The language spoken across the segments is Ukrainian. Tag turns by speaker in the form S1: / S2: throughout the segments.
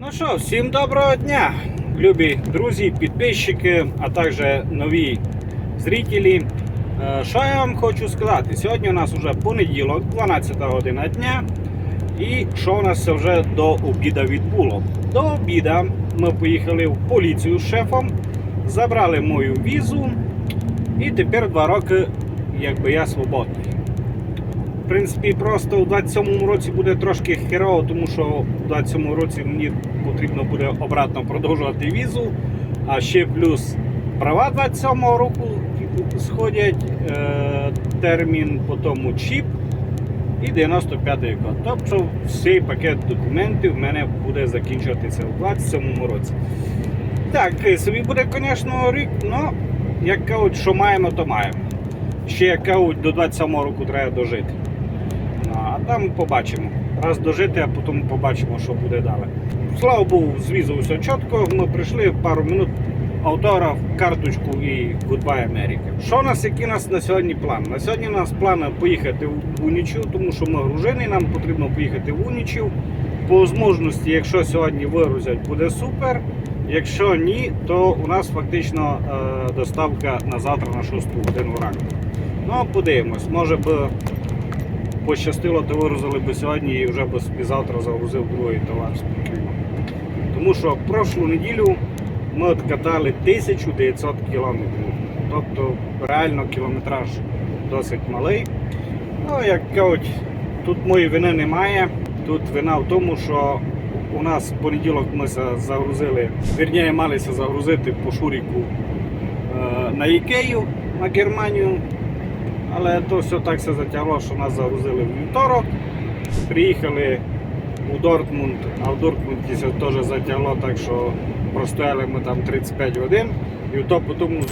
S1: Ну що, всім доброго дня, любі друзі, підписчики, а також нові зрителі. Е, Що я вам хочу сказати? Сьогодні у нас вже понеділок, 12 година дня. І що у нас вже до обіда відбуло? До обіда ми поїхали в поліцію з шефом, забрали мою візу, і тепер два роки, якби я свободний. В принципі, просто у 27-му році буде трошки херово, тому що у 27-му році мені потрібно буде обратно продовжувати візу. А ще плюс права 27-го року сходять, е, термін по тому чіп і 95-й код. Тобто всей пакет документів в мене буде закінчуватися у 27-му році. Так, собі буде, звісно, рік, але як кажуть, що маємо, то маємо. Ще як кажуть, до 27-го року треба дожити. Там побачимо. Раз дожити, а потім побачимо, що буде далі. Слава Богу, з візою все чітко. Ми прийшли пару минут автограф, карточку і Goodbye Америка. Що у нас, який у нас на сьогодні план? На сьогодні у нас план поїхати в Унічів, тому що ми гружені, нам потрібно поїхати в Унічів. По можливості, якщо сьогодні вигрузять, буде супер. Якщо ні, то у нас фактично е, доставка на завтра на 6 годину ранку. Ну, подивимось, може би пощастило, то вигрузили би сьогодні і вже б собі завтра загрузив другий товар. Тому що прошлу неділю ми откатали 1900 кілометрів. Тобто реально кілометраж досить малий. Ну, як кажуть, тут моєї вини немає. Тут вина в тому, що у нас в понеділок ми загрузили, вірніше малися загрузити по шуріку е, на Ікею на Германію. Але то все так все затягло, що нас загрузили в вівторок. Приїхали у Дортмунд, а в Дортмунді це теж затягло, так що простояли ми там 35 годин. І то потім.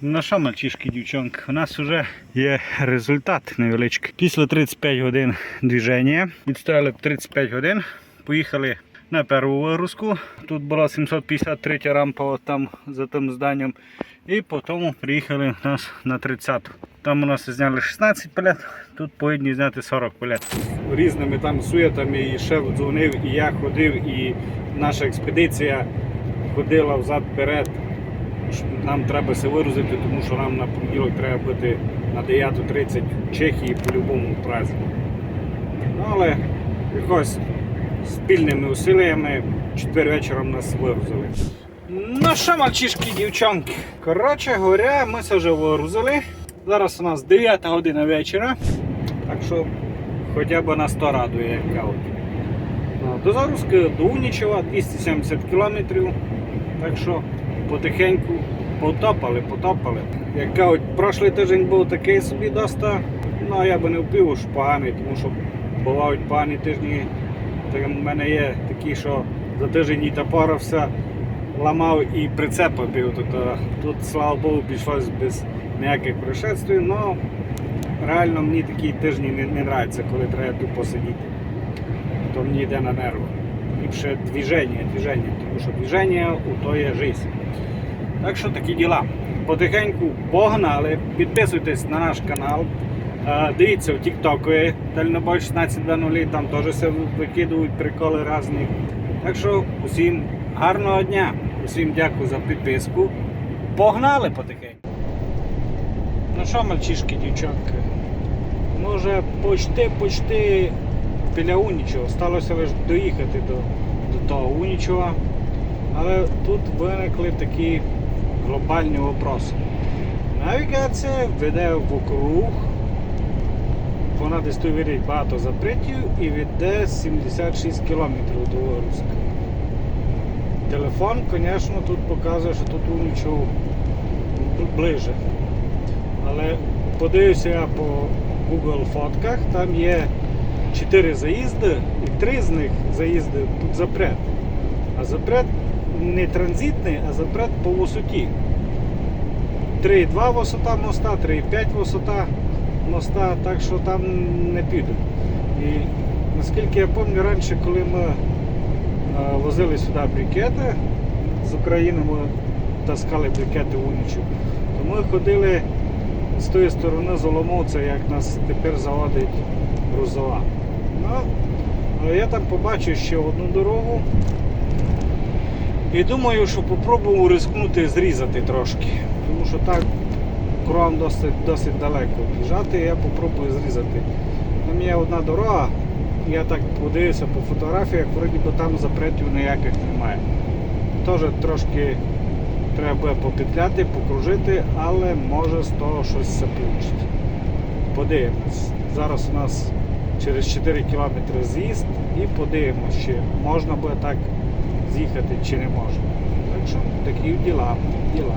S1: Ну що, мальчишки, дівчонки, у нас вже є результат невеличкий. Після 35 годин движення відстояли 35 годин, поїхали на першу вигрузку. Тут була 753 рампа там за тим зданням. І потім приїхали у нас на 30. Там у нас зняли 16 палет, тут повинні зняти 40 палет. Різними там суєтами і шеф дзвонив, і я ходив, і наша експедиція ходила взад-перед. Нам треба все вирузити, тому що нам на понеділок треба бути на 9.30 в Чехії по-любому празі. Ну, але якось спільними усилиями четвер вечором нас вигрузили. Ну що, мальчишки, дівчонки? Коротше говоря, ми це вже вигрузили. Зараз у нас 9 година вечора. Так що хоча б нас то радує, як кажуть. Ну, До загрузки до Унічева 270 кілометрів. Так що потихеньку потопали, потопали. Як кажуть, прошлий тиждень був такий собі доста. Ну я би не впів, що поганий, тому що бувають погані тижні. В мене є такі, що за тиждень і топорився, ламав і прицепа бив. Тобто, тут, слава Богу, обійшлось без ніяких происшествий, але реально мені такі тижні не, не нравляться, коли треба тупо сидіти. То мені йде на нерви. Ліпше движення, движення, тому що движення у то є життя. Так що такі діла. Потихеньку погнали, підписуйтесь на наш канал. Е, Дивіться в TikTok Дальнобой 1620, там теж все викидують приколи різні. Так що усім гарного дня, усім дякую за підписку. Погнали потихеньку. Ну що, мальчишки, дівчатки, ми вже почти, почти біля Унічого. Сталося лише доїхати до, до того Унічого. Але тут виникли такі глобальні вопроси. Навігація веде в округ, вона десь тут вірить багато запретів і веде 76 кілометрів до Орська. Телефон, звісно, тут показує, що тут Унічого ближе. Але подивився я по Google фотках, там є 4 заїзди, і 3 з них заїзди тут запрет. А запрет не транзитний, а запрет по висоті. 3,2 висота моста, 3,5 висота моста, так що там не підуть. І наскільки я пам'ятаю, раніше, коли ми е, возили сюди брикети з України, ми таскали брикети в Унічу, то ми ходили з тої сторони Золомовця, як нас тепер заводить грузова. Ну, я там побачив ще одну дорогу, І думаю, що попробую рискнути зрізати трошки. Тому що так кром досить, досить далеко біжати, я попробую зрізати. Там є одна дорога, я так подивився по фотографіях, вроді би там запретів ніяких немає. Теж трошки треба попетляти, покружити, але може з того щось вийде. Подивимось. Зараз у нас через 4 кілометри з'їзд і подивимось, чи можна буде так з'їхати, чи не можна. Так такі діла, діла.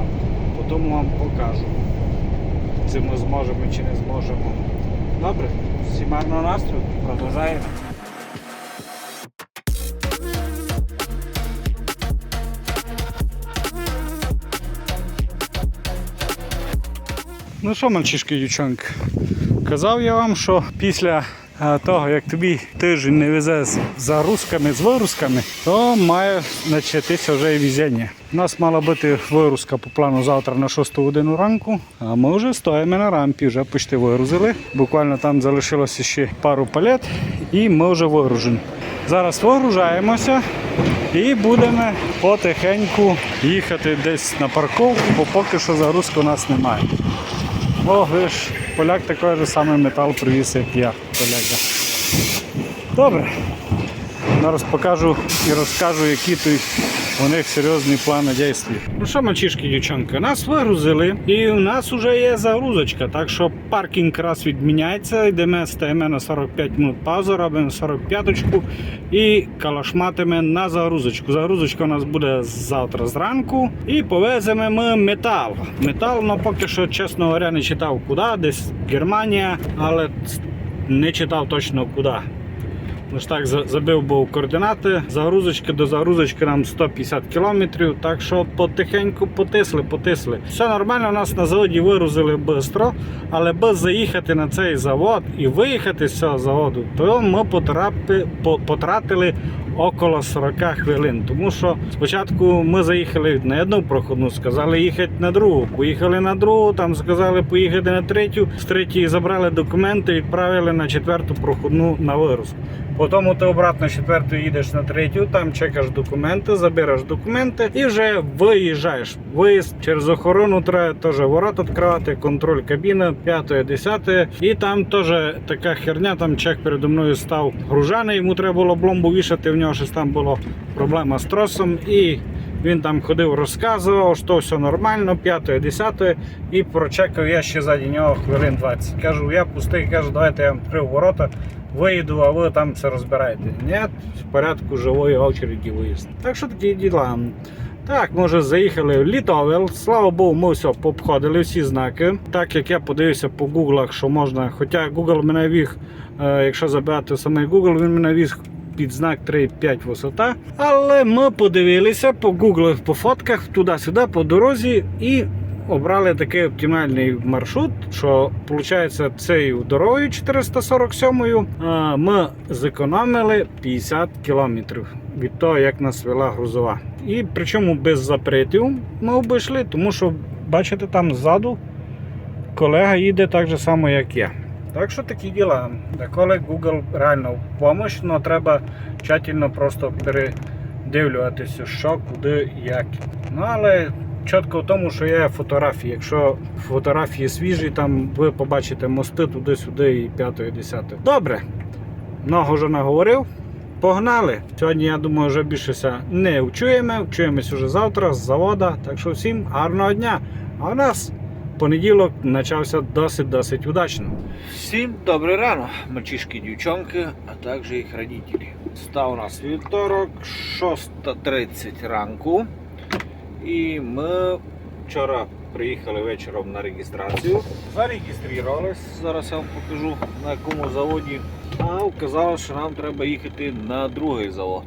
S1: Потім вам покажу, чи ми зможемо чи не зможемо. Добре, всім гарного настрою, продовжаємо. Ну що, мальчишки, дівчонки, казав я вам, що після е, того, як тобі тиждень не везе з загрузками, з вигрузками, то має початися вже і везіння. У нас мала бути вигрузка по плану завтра на 6 годину ранку, а ми вже стоїмо на рампі, вже почти вигрузили. Буквально там залишилося ще пару палет і ми вже вигружені. Зараз вигружаємося і будемо потихеньку їхати десь на парковку, бо поки що загрузки у нас немає. О, ви ж, поляк такий же самий метал привіз, як я, колега. Добре. Зараз покажу і розкажу, які тут у них серйозні плани дій. Ну що, мальчишки, дівчонки, нас вигрузили і у нас вже є загрузочка, так що паркінг раз відміняється, йдемо, стаємо на 45 минут паузу, робимо 45-очку і калашматиме на загрузочку. Загрузочка у нас буде завтра зранку і повеземо ми метал. Метал, ну поки що, чесно говоря, не читав куди, десь Германія, але не читав точно куди. Так забив був координати. Загрузочки до загрузочки нам 150 кілометрів. Так що потихеньку потисли, потисли. Все нормально, нас на заводі вирузили швидко, але без заїхати на цей завод і виїхати з цього заводу, то ми потрапи, потратили около 40 хвилин. Тому що спочатку ми заїхали на одну проходну, сказали їхати на другу. Поїхали на другу, там сказали поїхати на третю. З третьої забрали документи, відправили на четверту проходну на вигрузку. Потім ти обратно з четвертої їдеш на третю, там чекаєш документи, забираєш документи і вже виїжджаєш. Виїзд через охорону треба теж ворот відкривати, контроль кабіни, 5 10 І там теж така херня, там чек передо мною став гружаний, йому треба було бломбу вішати, в нього щось там була проблема з тросом. І він там ходив, розказував, що все нормально, 5 10 і прочекав я ще заді нього хвилин 20. Кажу, я пустий, кажу, давайте я вам відкрив ворота виїду, а ви там все розбираєте. Ні, в порядку живої очереді виїзд. Так що такі діла. Так, ми вже заїхали в Літовел. Слава Богу, ми все пообходили, всі знаки. Так як я подивився по гуглах, що можна. Хоча Google мене віг, е, якщо забирати саме Google, він мене віг під знак 3,5 висота. Але ми подивилися по Google, по фотках туди-сюди, по дорозі і обрали такий оптимальний маршрут, що виходить цією дорогою 447 а, ми зекономили 50 кілометрів від того, як нас вела грузова. І причому без запретів ми обійшли, тому що бачите, там ззаду колега їде так же само, як я. Так що такі діла. Деколи Google реально в помощь, але треба тщательно просто передивлюватися, що, куди, як. Ну але чітко в тому, що є фотографії. Якщо фотографії свіжі, там ви побачите мости туди-сюди і 5-10. Добре, много вже наговорив. Погнали! Сьогодні, я думаю, вже більше не вчуємо. Вчуємось вже завтра з завода. Так що всім гарного дня! А у нас понеділок почався досить-досить удачно.
S2: Всім добрий рано, мальчишки, дівчонки, а також їх родителі. Став у нас вівторок, 6.30 ранку. І ми вчора приїхали вечором на реєстрацію. Зареєструвалися, зараз я вам покажу на якому заводі. А вказалося, що нам треба їхати на другий завод.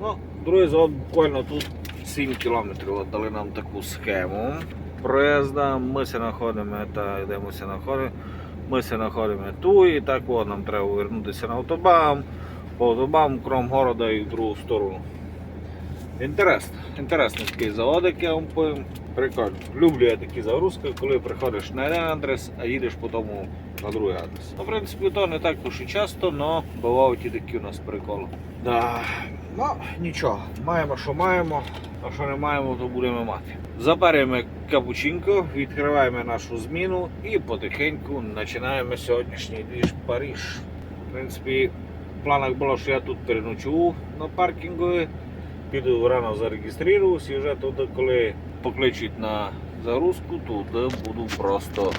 S2: Ну, другий завод буквально тут 7 кілометрів. Дали нам таку схему проїзда. Ми се знаходимо, та йдемо се знаходимо. Ми се знаходимо тут і так от нам треба повернутися на автобан, по автобану, кром города і в другу сторону. Інтересно, інтересний такий заводик, я вам повім. Прикольно. Люблю я такі загрузки, коли приходиш на один адрес, а їдеш потім на другий адрес. Ну, в принципі, то не так уж і часто, але бувають і такі у нас приколи. Да. Ну, нічого, маємо, що маємо, а що не маємо, то будемо мати. Заберемо капучинко, відкриваємо нашу зміну і потихеньку починаємо сьогоднішній двіж Париж. В принципі, в планах було, що я тут переночую на паркінгу, піду рано зареєструюсь і вже туди, коли покличуть на загрузку, туди буду просто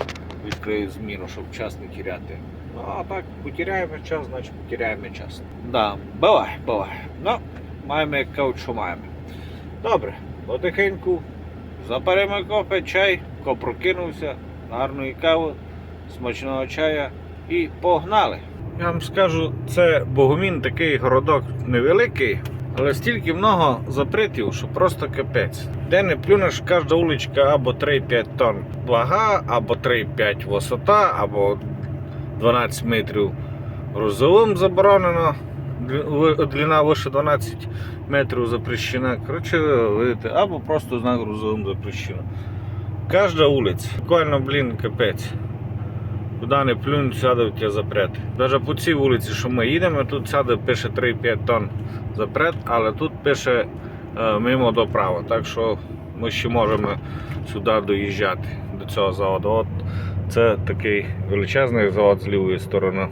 S2: відкрию зміну, щоб час не тіряти. Ну, а так, потеряємо час, значить потеряємо час. Да, буває, буває. Ну, маємо як кажуть, що маємо. Добре, потихеньку запаримо кофе, чай, ко прокинувся, гарної кави, смачного чая і погнали. Я вам скажу, це Богомін такий городок невеликий, але стільки много запретів, що просто капець. Де не плюнеш, кожна вуличка або 3-5 тонн вага, або 3-5 висота, або 12 метрів грузовим заборонено. Длина вище 12 метрів запрещена. Коротше, видите, або просто знак грузовим запрещено. Кожна вулиця. Буквально, блін, капець. Куди не плюнь, сяде в тебе запрет. Навіть по цій вулиці, що ми їдемо, тут сяде пише 3-5 тонн запрет, але тут пише е, мимо до права. Так що ми ще можемо сюди доїжджати до цього заводу. Це такий величезний завод з лівої сторони.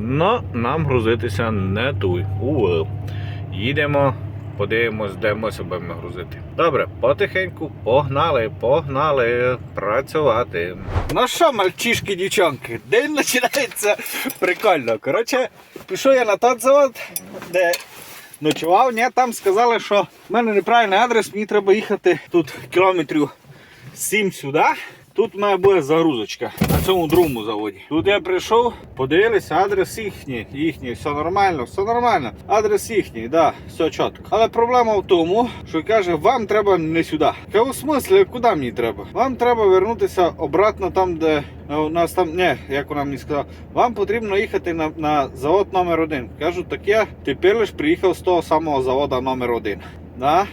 S2: Но нам грузитися не туй. Уве. Їдемо, подивимось, де ми себе грузити. Добре, потихеньку погнали, погнали працювати. Ну що, мальчишки, дівчонки, день починається прикольно. Коротше, пішов я на той завод, де ночував. Ні, там сказали, що в мене неправильний адрес, мені треба їхати тут кілометрів 7 сюди. Тут має бути загрузочка на цьому другому заводі. Тут я прийшов, подивилися, адрес їхній, їхній, все нормально, все нормально. Адрес їхній, да, все чітко. Але проблема в тому, що каже, вам треба не сюди. Кажу, смислі, куди мені треба? Вам треба вернутися обратно там, де е, у нас там, не, як вона мені сказала, вам потрібно їхати на, на завод номер один. Кажу, так я тепер лиш приїхав з того самого заводу номер один. Да?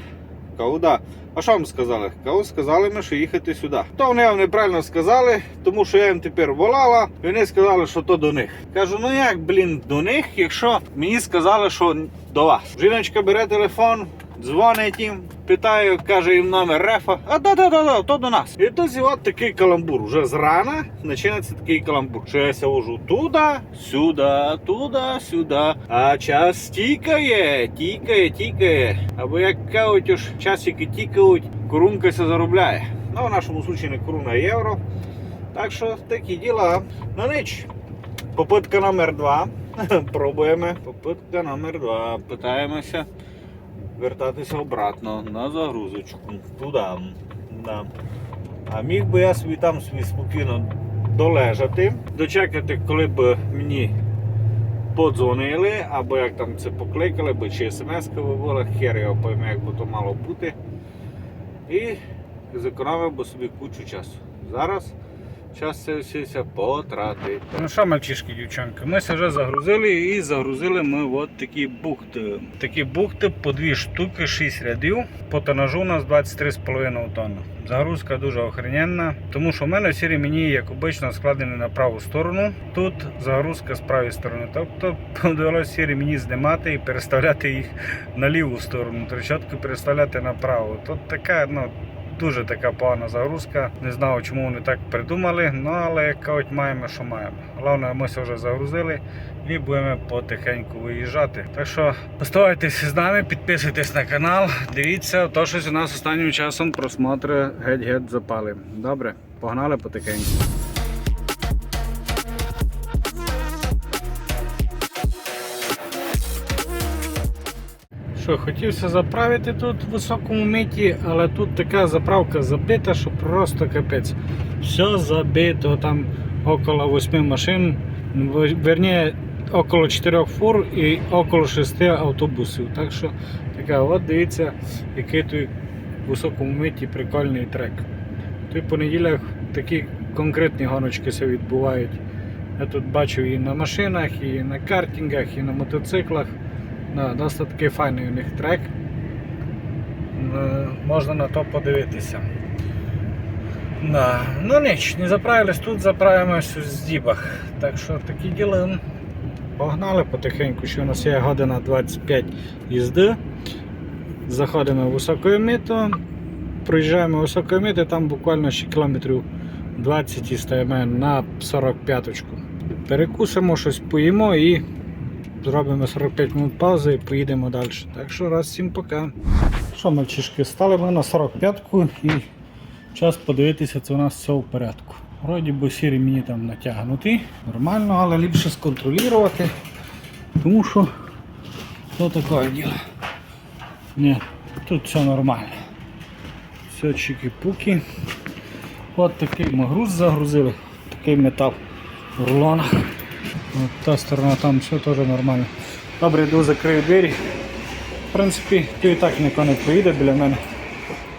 S2: Кажу, да. А що вам сказали? Кажу, сказали ми, що їхати сюди. То вони вам неправильно сказали, тому що я їм тепер волала, і вони сказали, що то до них. Кажу, ну як, блін, до них, якщо мені сказали, що до вас. Жіночка бере телефон, дзвонить їм, питає, каже їм номер рефа. А да, да, да, да, то до нас. І тут от такий каламбур. Уже зрана починається такий каламбур. Що я ся вожу туди, сюди, туди, сюди. А час тікає, тікає, тікає. Або як кажуть, уж часики тікають, корунка се заробляє. Ну, в нашому случаї не коруна, а євро. Так що такі діла. Ну ніч. Попитка номер два. Пробуємо. Попитка номер два. Питаємося вертатися обратно на загрузочку. Туди. Да. А міг би я собі там собі спокійно долежати, дочекати, коли б мені подзвонили, або як там це покликали, би, чи смс би була, хер його пойме, як би то мало бути. І зекономив би собі кучу часу. Зараз час це все потратити. Ну що, мальчишки, дівчонки, ми вже загрузили і загрузили ми от такі бухти. Такі бухти по дві штуки, 6 рядів. По тонажу у нас 23,5 тонн. Загрузка дуже охрененна, тому що в мене всі ремені, як обично, складені на праву сторону. Тут загрузка з правої сторони. Тобто довелося всі ремені знімати і переставляти їх на ліву сторону, трещотку переставляти на праву. Тут така, ну. Дуже така погана загрузка. Не знаю, чому вони так придумали, ну але кажуть, маємо, що маємо. Головне, ми це вже загрузили і будемо потихеньку виїжджати. Так що поставайтеся з нами, підписуйтесь на канал, дивіться, то щось у нас останнім часом просмотри геть-геть запали. Добре, погнали потихеньку. Що, хотівся заправити тут в високому миті, але тут така заправка забита, що просто капець. Все забито, там около 8 машин, верні, около 4 фур і около 6 автобусів. Так що така, от дивіться, який тут в високому миті прикольний трек. Тут по неділях такі конкретні гоночки се відбувають. Я тут бачу і на машинах, і на картингах, і на мотоциклах. Да, досить такий файний у них трек. Е, Можна на то подивитися. Да. Ну ніч, не заправились тут, заправимось в здібах. Так що такі діли.
S1: Погнали потихеньку, що у нас є година 25 їзди. Заходимо в проїжджаємо високою мито, там буквально ще кілометрів 20 і стаємо на 45-ку. Перекусимо, щось поїмо і зробимо 45 минут паузи і поїдемо далі. Так що раз всім пока. Що, мальчишки, стали ми на 45-ку і час подивитися, це у нас все в порядку. Вроді би сірі мені там натягнуті, нормально, але ліпше сконтролювати, тому що то таке діло. Ні, тут все нормально. Все чики-пуки. От такий ми груз загрузили, такий метал в рулонах. От та сторона там все теж нормально. Добре, йду закрию двері. В принципі, то і так ніхто не поїде біля мене,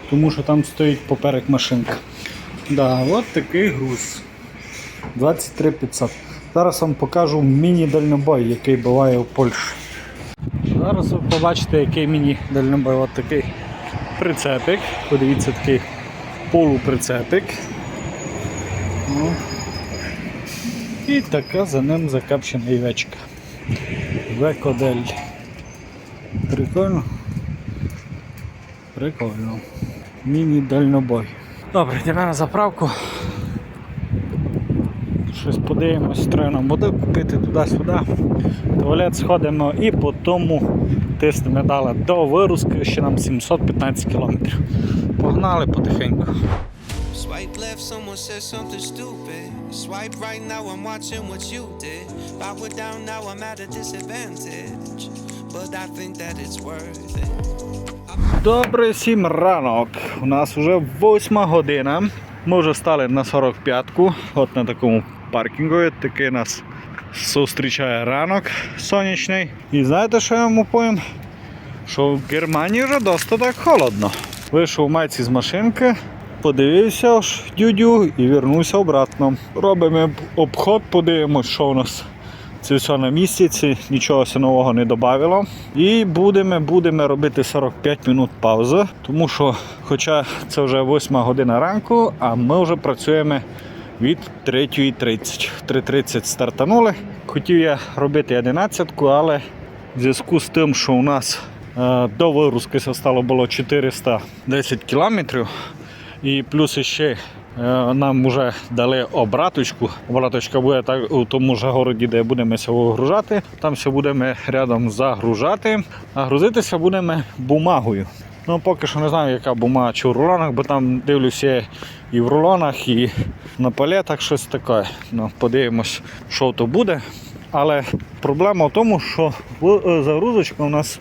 S1: тому що там стоїть поперек машинка. Да, от такий груз. 23 500. Зараз вам покажу міні-дальнобой, який буває у Польщі. Зараз ви побачите, який міні-дальнобой. От такий прицепик. Подивіться, такий полуприцепик. Ну. І така за ним закапчена івечка. Векодель. Прикольно. Прикольно. Міні-дальнобой. Добре, йдемо на заправку. Щось подивимось, треба нам води купити туди-сюди. Туалет сходимо і по тому тиснемо далі до вирузки, ще нам 715 кілометрів. Погнали потихеньку.
S3: Swipe left, someone said something stupid. Swipe right now, I'm watching what you did. Power down now, I'm at a disadvantage. But I think that it's worth it.
S1: Добрий всім ранок. У нас вже 8 година. Ми вже стали на 45-ку, от на такому паркінгу. Такий нас зустрічає ранок сонячний. І знаєте, що я вам оповім? Що в Германії вже досить так холодно. Вийшов майці з машинки, подивився ж дюдю і вернувся обратно. Робимо обход, подивимось, що у нас це все на місці, це нічого нового не додавало. І будемо, будемо робити 45 минут паузи, тому що, хоча це вже 8 година ранку, а ми вже працюємо від 3.30. В 3.30 стартанули. Хотів я робити 11, але в зв'язку з тим, що у нас е, до вигрузки стало було 410 кілометрів, і плюс ще Е, Нам вже дали обраточку. Обраточка буде так у тому ж городі, де будемо все вигружати. Там все будемо рядом загружати, а грузитися будемо бумагою. Ну, поки що не знаю, яка бумага чи в рулонах, бо там дивлюся і в рулонах, і на палетах щось таке. Ну, подивимось, що то буде. Але проблема в тому, що в- е, загрузочка у нас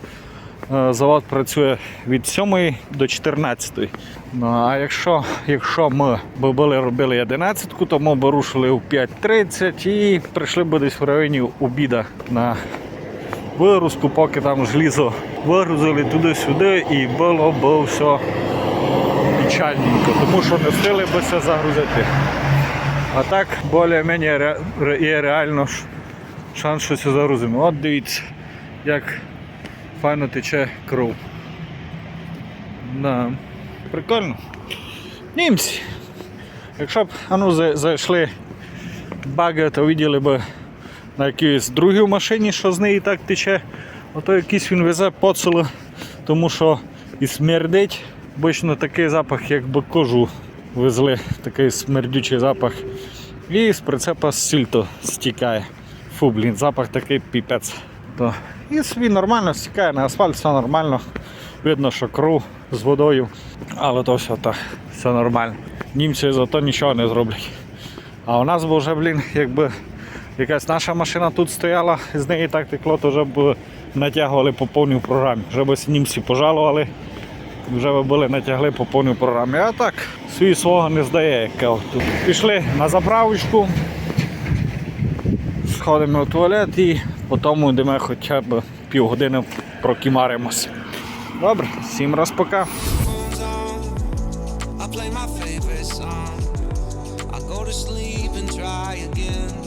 S1: Завод працює від 7 до 14. Ну, а якщо, якщо ми б були робили 11, то ми б рушили у 5.30 і прийшли б десь в районі обіда на вигрузку, поки там желізо вигрузили туди-сюди і було б все печальненько, тому що не встигли б все загрузити. А так більш-менш є реально шанс, що це загрузимо. От дивіться, як файно тече кров. Да. Прикольно. Німці. Якщо б а ну, зайшли баги, то виділи б на якійсь другій машині, що з неї так тече, ото якийсь він везе поцело, тому що і смердить. Обично такий запах, якби кожу везли, такий смердючий запах. І з прицепа сільто стікає. Фу, блін, запах такий піпець. То. І собі нормально стікає на асфальт, все нормально. Видно, що кров з водою, але то все так, все нормально. Німці зато нічого не зроблять. А у нас би вже, блін, якби якась наша машина тут стояла, з неї так текло, то вже б натягували по повній програмі. Вже б німці пожалували, вже би були натягли по повній програмі. А так, свій свого не здає, як тут. Пішли на заправочку, сходимо в туалет і потім йдемо хоча б півгодини прокімаримося. Добре, всім раз пока.
S3: I go to sleep and try again.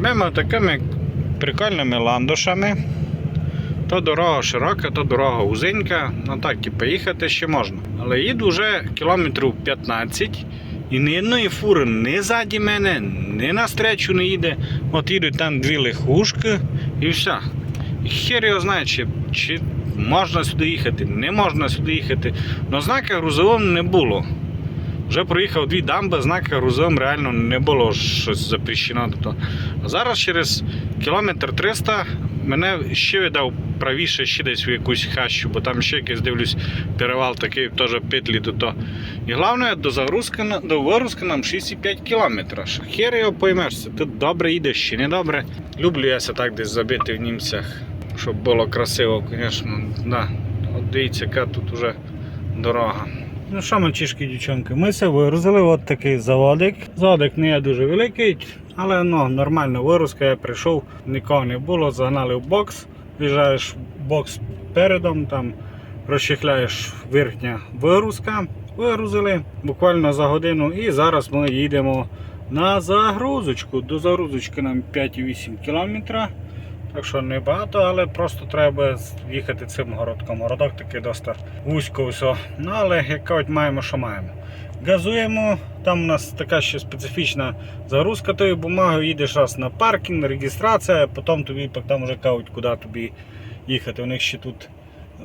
S1: Йдемо такими прикольними ландошами. То дорога широка, то дорога узенька. Ну так і поїхати ще можна. Але їду вже кілометрів 15 і ні одної фури ні ззаді мене, ні навстречу не їде. От їдуть там дві лихушки і все. І хер його знає, чи, чи можна сюди їхати, не можна сюди їхати. Но знака грузового не було. Вже проїхав дві дамби, знака грузовим реально не було щось запрещено. А зараз через кілометр 300 мене ще видав правіше ще десь в якусь хащу, бо там ще якийсь дивлюсь перевал такий, теж петлі того. І головне, до загрузки до вигрузки нам 6,5 кілометра. Що Хер його поймеш, це ти добре їдеш чи не добре. Люблю я ся так десь забити в німцях, щоб було красиво, звісно. Да. От дивіться, яка тут уже дорога. Ну що, мальчишки, дівчонки, ми все вигрузили, от такий заводик. Заводик не є дуже великий, але ну, нормальна вигрузка, я прийшов, нікого не було, загнали в бокс, в'їжджаєш бокс передом, там розчехляєш верхня вигрузка. Вигрузили буквально за годину і зараз ми їдемо на загрузочку. До загрузочки нам 5,8 км. Так що не багато, але просто треба їхати цим городком. Городок такий досить вузько все. Ну але як кажуть, маємо, що маємо. Газуємо, там у нас така ще специфічна загрузка тої бумаги, їдеш раз на паркінг, реєстрація, потім тобі там вже кажуть, куди тобі їхати. У них ще тут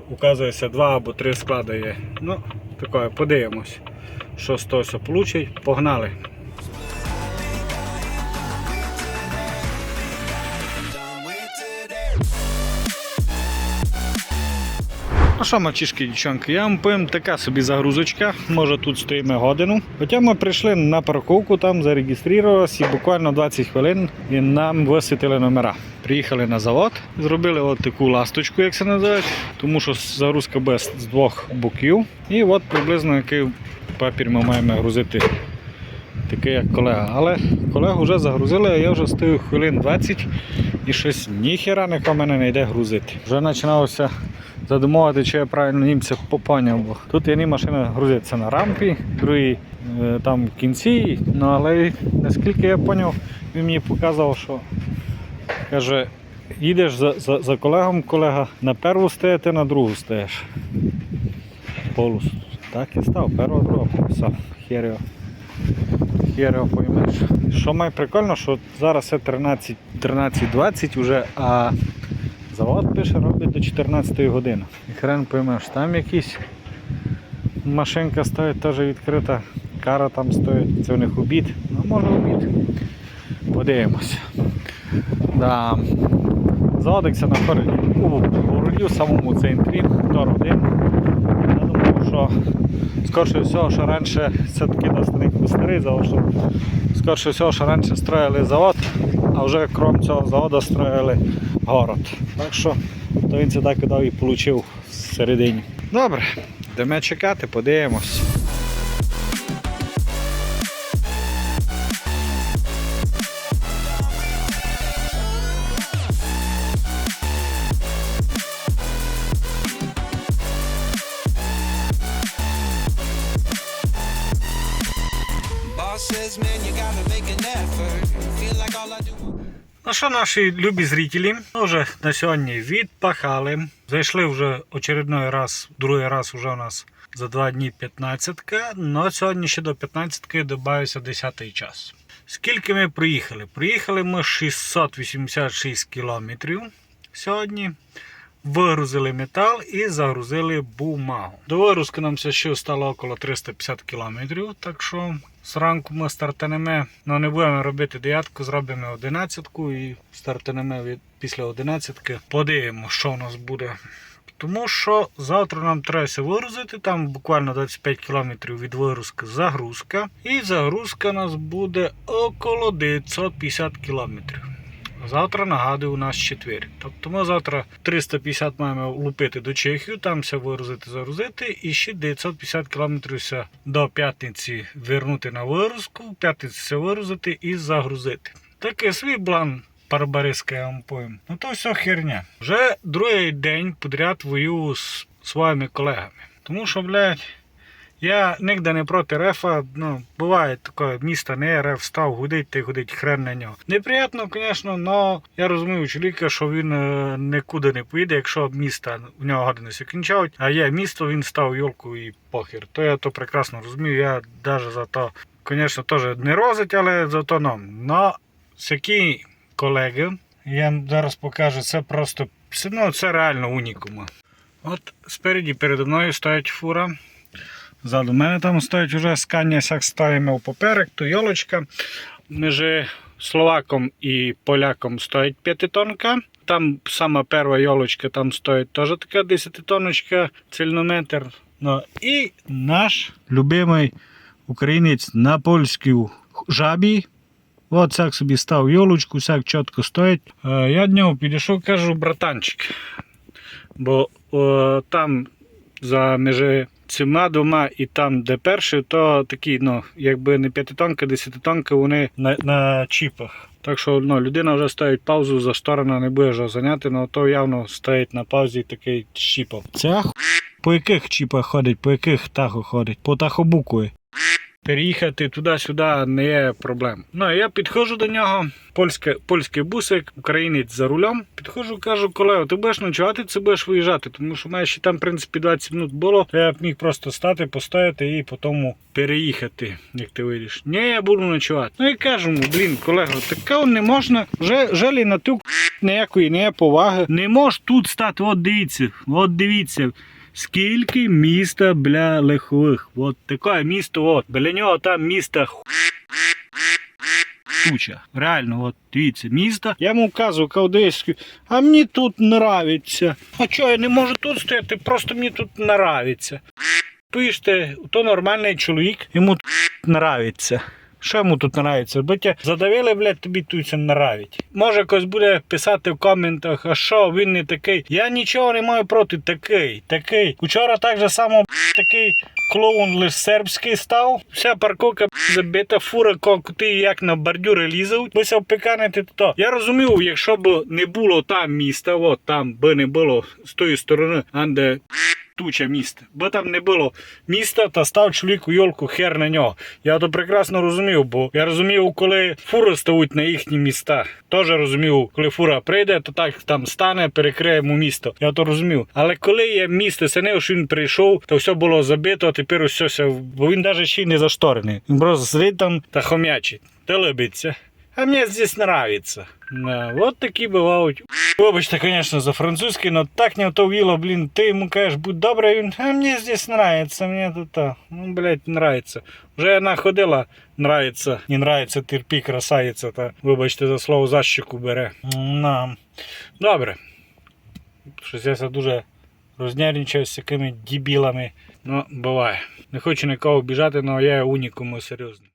S1: указується два або три склади є. Ну, таке, подивимось, що з того вийде. Погнали. Що, мальчишки, дівчонки, я вам повім, така собі загрузочка. Може тут стоїмо годину. Хоча ми прийшли на парковку, там зареєструвалися і буквально 20 хвилин і нам висвітили номера. Приїхали на завод, зробили от таку ласточку, як це називають, тому що загрузка без з двох боків. І от приблизно який папір ми маємо грузити. Такий як колега. Але колегу вже загрузили, а я вже стою хвилин 20 і щось ніхера ніхто мене не йде грузити. Вже починалося задумувати, чи я правильно німця. Бо тут одні машини грузяться на рампі, другі е, там в кінці. Ну але наскільки я зрозумів, він мені показав, що каже, їдеш за, за, за колегом, колега на перву стає, ти на другу стаєш. Полус. Так і став, перва, друга, все, хер його. Поймеш. Що має прикольно, що зараз це 13 13.20 вже, а завод пише робить до 14 години. І хрен поймеш, там якісь машинка стоїть теж відкрита, кара там стоїть, це в них обід. Ну може обід. Подивимось. Да. Це знаходить у в самому центрі, Тор 1. Що скорше всього, що раніше все-таки достаник старий завод, що скорше всього, що раніше строїли завод, а вже крім цього заводу строїли город. Так що то він це так і дав і отримав всередині. Добре, йдемо чекати, подивимось. Що, наші любі зрителі, вже на сьогодні відпахали. Зайшли вже очередной раз, другий раз вже у нас за два дні 15-ка, але сьогодні ще до 15-ки додався 10 час. Скільки ми приїхали? Приїхали ми 686 кілометрів сьогодні. Вигрузили метал і загрузили бумагу. До вигрузки нам ще стало около 350 кілометрів, так що зранку ми стартанемо, ну не будемо робити дев'ятку, зробимо одинадцятку і стартанемо від після одинадцятки. Подивимо, що у нас буде. Тому що завтра нам треба все вигрузити, там буквально 25 км від вигрузки загрузка. І загрузка у нас буде около 950 кілометрів. Завтра нагадую, у нас четвер. Тобто ми завтра 350 маємо лупити до Чехію, там все вигрузити, загрузити, і ще 950 кілометрів до п'ятниці вернути на вигрузку, в п'ятниці все вигрузити і загрузити. Такий свій план барбариський, я вам повім. Ну то все херня. Вже другий день подряд воюю з своїми колегами. Тому що, блядь, Я ніде не проти рефа, ну, буває таке, місто не реф став, гудить й гудить хрен на нього. Неприємно, звісно, але я розумію чоловіка, що він е, нікуди не поїде, якщо міста в нього все кінчають, а є місто, він став йолку і похер. То я то прекрасно розумію, я навіть за то, звісно, теж не розить, але за то нам. Но всякі колеги, я зараз покажу, це просто ну, це реально унікума. От спереді передо мною стоять фура. Ззаду мене там стоять вже скання, як ставимо поперек, то йолочка. Між словаком і поляком стоїть п'ятитонка. Там сама перша йолочка, там стоїть теж така 10-тоночка, цільнометр. Ну, і наш любимий українець на польській жабі. От так собі став йолочку, всяк чітко стоїть. Е, Я до нього підійшов, кажу, братанчик. Бо о, там за межі цими двома і там, де перший, то такі, ну, якби не п'ятитонки, десятитонки, вони на, на чіпах. Так що ну, людина вже ставить паузу за сторона не буде вже зайняти, але то явно стоїть на паузі такий чіпом. Ця по яких чіпах ходить, по яких таху ходить? По тахобукові. Переїхати туди-сюди не є проблем. Ну, я підходжу до нього, польське, польський бусик, українець за рулем. Підходжу, кажу, колего, ти будеш ночувати, чи будеш виїжджати? Тому що має ще там, в принципі, 20 минут було. Я б міг просто стати, постояти і потім переїхати, як ти вийдеш. Ні, я буду ночувати. Ну і кажу блін, колего, такого не можна. Вже жалі на ту ніякої не поваги. Не можеш тут стати, от дивіться, от дивіться. Скільки міста бля лихових. От таке місто, от. Біля нього там місто ху- туча. Реально, от дивіться, місто. Я йому вказую кавдейську, а мені тут нравиться. А чого я не можу тут стояти? Просто мені тут нравиться. Пишете, то нормальний чоловік, йому тут нравиться. Що йому тут нравиться? Бо тебе задавили, блядь, тобі тут це нравить. Може хтось буде писати в коментах, а що він не такий. Я нічого не маю проти такий, такий. Вчора так же само такий клоун лише сербський став. Вся парковка забита, фура ти як на бордюри лізуть. Бися впиканити то. Я розумів, якщо б не було там міста, от там би не було з тої сторони, а де туча міста. Бо там не було міста, та став чоловік у йолку хер на нього. Я то прекрасно розумів, бо я розумів, коли фури стають на їхні міста. Теж розумів, коли фура прийде, то так там стане, перекриє йому місто. Я то розумів. Але коли є місто, не що він прийшов, то все було забито, а тепер усе, бо він навіть ще й не зашторений. Він просто сидить там та хомячить. Та либиться. А мені здесь нравится. Да, вот такі бувають. Вибачте, конечно, за французький, но так не то віло, блін, ти йому кажеш, будь добре, він, а мені здесь нравится, мені тут, ну, блядь, нравится. Вже вона ходила, нравится, не нравится, терпі, красавиця, та, вибачте за слово, защику бере. На. Добре. Щось я дуже рознервничав з якими дебілами. Ну, буває. Не хочу нікого обіжати, але я унікум серйозно.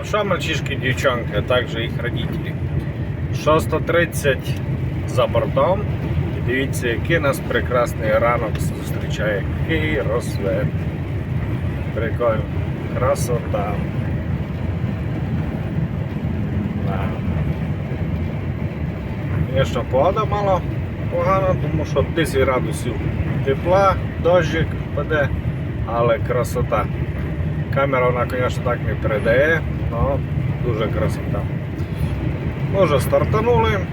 S1: Ну що, мальчишки, дівчонки, а також їх родителі. 6.30 за бортом. Дивіться, який нас прекрасний ранок зустрічає. Який розсвет. Прикольно. Красота. Звісно, погода мало погана, тому що 10 градусів тепла, дощик паде, але красота. Камера вона, звісно, так не передає, але дуже красота. Ми вже стартанули,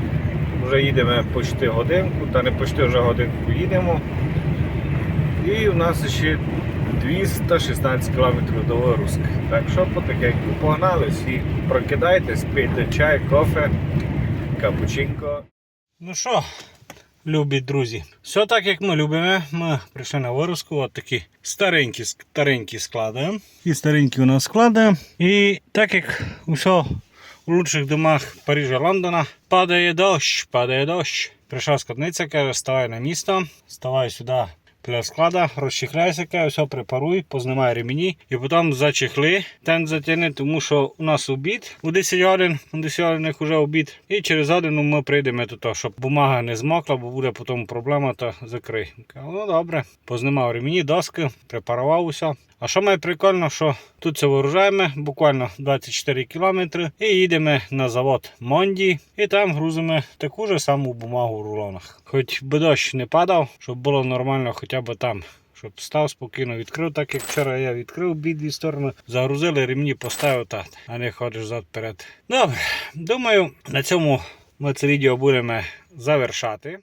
S1: вже їдемо почти годинку, та не почти вже годинку їдемо. І в нас ще 216 км до Вируски. Так що потихеньку погнали, всі прокидайтесь, пийте чай, кофе, капучинко. Ну що, любі друзі, все так як ми любимо. Ми прийшли на вируску, от такі старенькі, старенькі склади. І старенькі у нас склади. І так як усе у лучших домах Парижа Лондона падає дощ, падає дощ. Прийшла складниця, каже, ставай на місто, ставай сюди біля склада, розчехляйся, все препаруй, познімай ремені і потім зачехли, тент затягни, тому що у нас обід у 10 годин, у 10 годин вже обід. І через годину ми прийдемо тут, щоб бумага не змокла, бо буде потім проблема, то закрий. Ну добре, познімав ремені, доски, препарував усе. А що має прикольно, що тут це виружаємо буквально 24 кілометри і їдемо на завод Монді і там грузимо таку ж саму бумагу в рулонах. Хоч би дощ не падав, щоб було нормально хоча б там Щоб став спокійно, відкрив, так як вчора я відкрив обидві сторони, загрузили ремні, поставив так, а не ходиш зад перед. Добре, думаю, на цьому ми це відео будемо завершати.